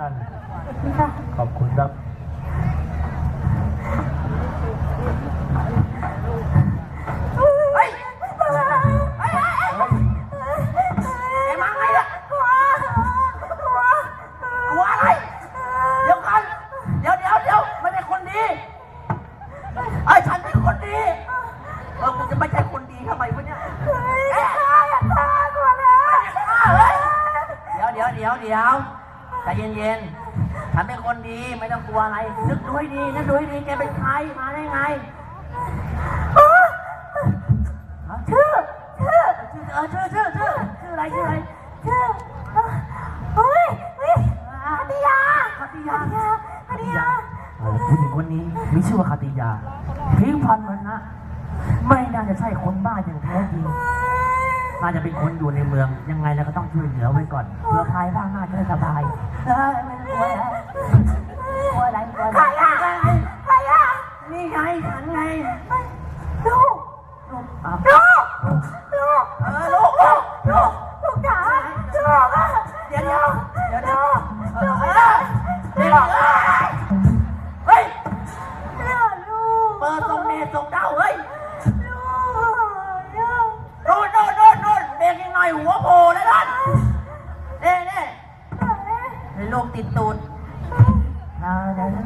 ท่านค่ะ ขอบคุณครับเฮ้ยเฮ้ยเฮ้ยเฮ้ยแกมาไงล่ะกลัวกลัวกลัวอะไร เดี๋ยวกัน เดี๋ยวเดี๋ยวเดี๋ยวไม่ใช่คนดีไอ้ยฉันเป็นคนดี เออมึงจะไม่ใช่คนดีทำไมวะเนี่ยเฮ้ยอย่าฆ่าอย่าฆ่ากลัวแล้วอ้าวเฮ้ยเดี๋ยวเดี๋ยวเดี๋ยวเดี๋ยว ใจเย็นๆฉันเป็นคนดีไม่ต้องกลัวอะไร นึกดูให้ดีนึกดูให้ดีแกเป็นใครมาได้ไงชื่อชื่อชื่อเออชื่อชื่อชื่อชื่ออะไรชื่ออะไรชื่อเฮ้ยเฮ้ยคติยาคติยาคติยาผู้หญิงคนนี้มีชื่อว่าคติยาพิงพันมันนะไม่น่าจะใช่คนบ้าอย่างแท้จริง น่าจะเป็นคนอยู่ในเมือง ยังไงเราก็ต้องช่วยเหลือไว้ก่อนเพื่อภายภาคหน้าจะได้สบายเออไม่ต้องกลัวแล้วกลัวอะไรกลัวใครอะไรอะใครอะนี่ไงฉัน ติดตูดอ่าเดี๋ยวนะ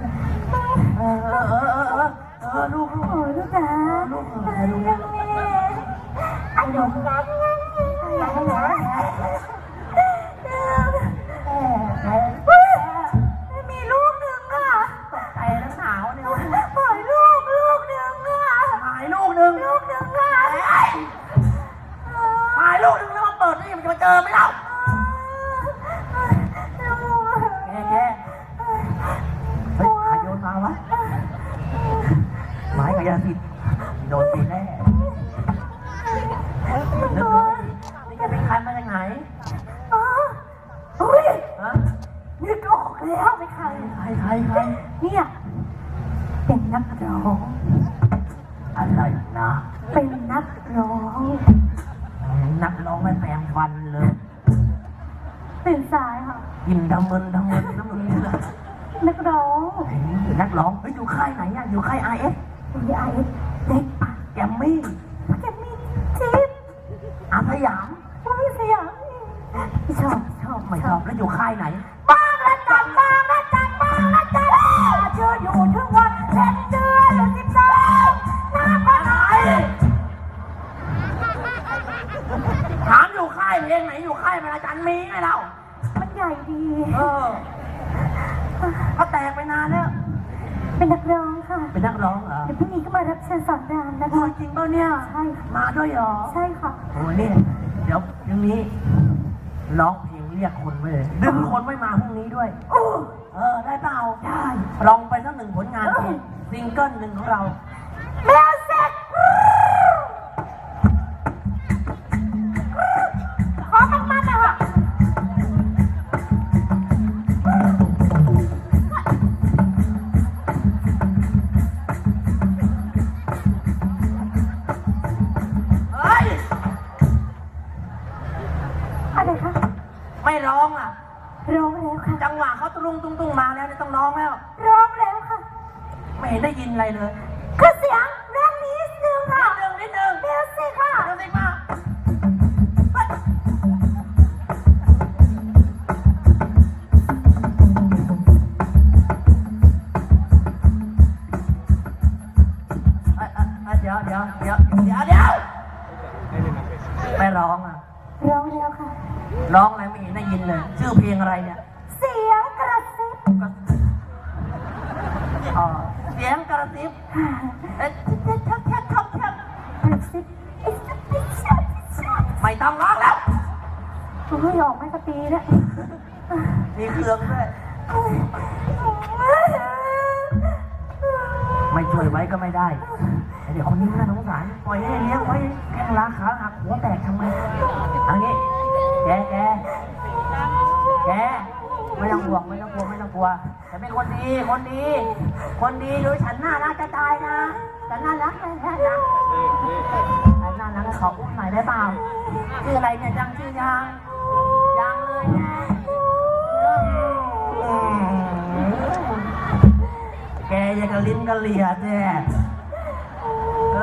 เออเออเออเออเออเออลูกลูกโอ้ลูกจ๋าลูกลูกแม่ไอ้หนุ่มรักมี ร้อง นักร้องไม่แปลงฟันเลยตื่นสายค่ะ กินทำมึนทำมึนทำมึนเลยนักร้องเฮ้ยนักร้องเฮ้ยอยู่ค่ายไหนอะอยู่ค่ายไอเอสมีไอเอสเด็กปะแกมมี่แกมีจิ๊บอาสยามว่าไม่สยามชอบชอบไม่ชอบแล้วอยู่ค่ายไหน นานแล้ว เป็นนักร้องค่ะเป็นนักร้องเหรอเดี๋ยวพรุ่งนี้ก็มารับเชิญสอนรามนะโอ้คะจริงเปล่าเนี่ย ใช่ค่ะมาด้วยเหรอใช่ค่ะ โอ้เนี่ยเดี๋ยวยังนี้ร้องเพลงเรียกคนไว้เลยดึงคนไว้มาพรุ่งนี้ด้วย โอ้เออได้เปล่าได้ลองไปสักหนึ่งผลงานเพลงซิงเกิลหนึ่งของเรา แมว อะไรคะไม่ร้องอะ ร้องแล้วค่ะ จังหวะเขาตุ้งตุ้งตุ้งมาแล้วเนี่ยต้องร้องแล้ว ร้องแล้วค่ะ ไม่เห็นได้ยินอะไรเลยคือเสียงเรื่องนี้นิดนึงค่ะนิดนึงนิดนึงมิวสิกค่ะมิวสิกมาเฮ้ยเอ้ยเอ้ยเอ้ยเดี๋ยวเดี๋ยวเดี๋ยวเดี๋ยวเดี๋ยวไม่ร้องอะ ร้องแล้วค่ะ ร้องอะไรไม่เห็นได้ยินเลย ชื่อเพลงอะไรเนี่ย เสียงกระซิบอ๋อเสียงกระซิบเอ๊ะแคบแคบแคบแคบกระซิบอิสปิชาปิชาไม่ต้องร้องแล้วโอ้ยออกไม่กระตีแล้วมีเครื่องด้วย ไม่ช่วยไว้ก็ไม่ได้ไอเดี๋ยวคนนี้น่าสงสารปล่อยให้เลี้ยงไว้แข้งล้าขาหักหัวแตกทำไมเอันนี้แกแกแกไม่ต้องห่วงไม่ต้องกลัวไม่ต้องกลัวฉันเป็นคนดีคนดี คนดีดูฉันน่ารักจะตายนะฉันน่ารักนะฉันน่ารักฉันน่ารักขออุ้มหน่อยได้เปล่าชื่ออะไรเนี่ยจังชื่อยางยางเลยนะเออ กับลิ้นกับเหลียแท้เอ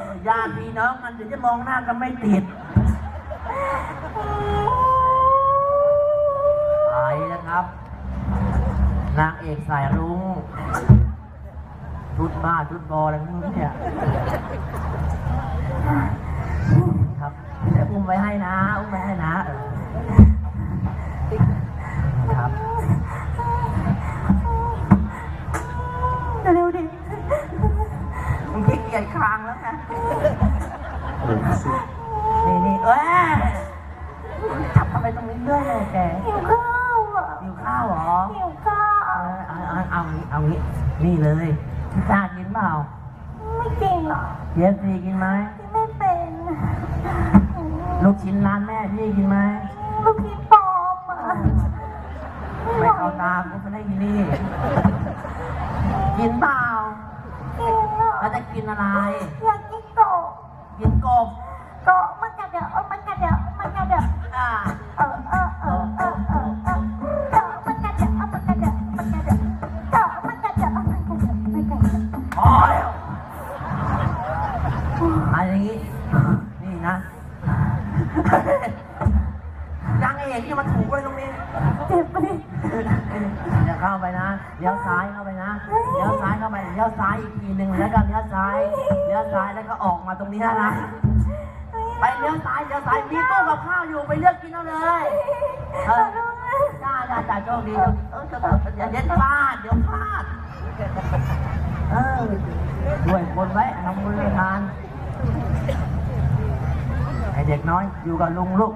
อญาติพี่น้องมันถึงจะมองหน้ากันไม่ติดไปนะครับ นางเอกสายรุ้งชุดบ้าชุดบออะไรไม่รู้เนี่ยครับเดี๋ยวอุ้มไว้ให้นะ อุ้มไว้ให้นะ มึงขี้เกียจคลางแล้วไงนี่นี่เอ้ยจับทำไมตรงนี้เรื่อยเลยแกหิวข้าวอะหิวข้าวเหรอหิวข้าเอวอเอาเอาเอางี้เอางี้นี่เลยพิซซ่ากินเปล่าไม่จริงหรอกเยฟซีกินไหมที่ไม่เป็นลูกชิ้นร้านแม่พี่กินไหมลูกพี่ปลอมอะไม่เอาตามกูไม่ได้กินนี่กินเปล่าจริ งอ่ะ แล้วจะกินอะไร อยากกินโตะ กินกบ โตะมันกระเดาะมันกระเดาะมันกระเดาะ อ่า เออเออเออเออเออเออโตะมันกระเดาะมันกระเดาะมันกระเดาะโตะมันกระเดาะมันกระเดาะมันกระเดาะ พอแล้วอันนี้ นี่ เข้าไปนะเลี้ยวซ้ายเข้าไปนะเลี้ยวซ้ายเข้าไปเลี้ยวซ้ายอีกทีหนึ่งแล้วก็เลี้ยวซ้ายเลี้ยวซ้ายแล้วก็ออกมาตรงนี้นะไปเลี้ยวซ้ายเลี้ยวซ้ายมีตู้กับข้าวอยู่ไปเลือกกินเอาเลยเออจ้าจ้าจ้าโชคดีเออจะอย่าเด็ดพลาดเดี๋ยวพลาดเออด้วยคนไว้ทำบุญทานไอเด็กน้อยอยู่กับลุงลูก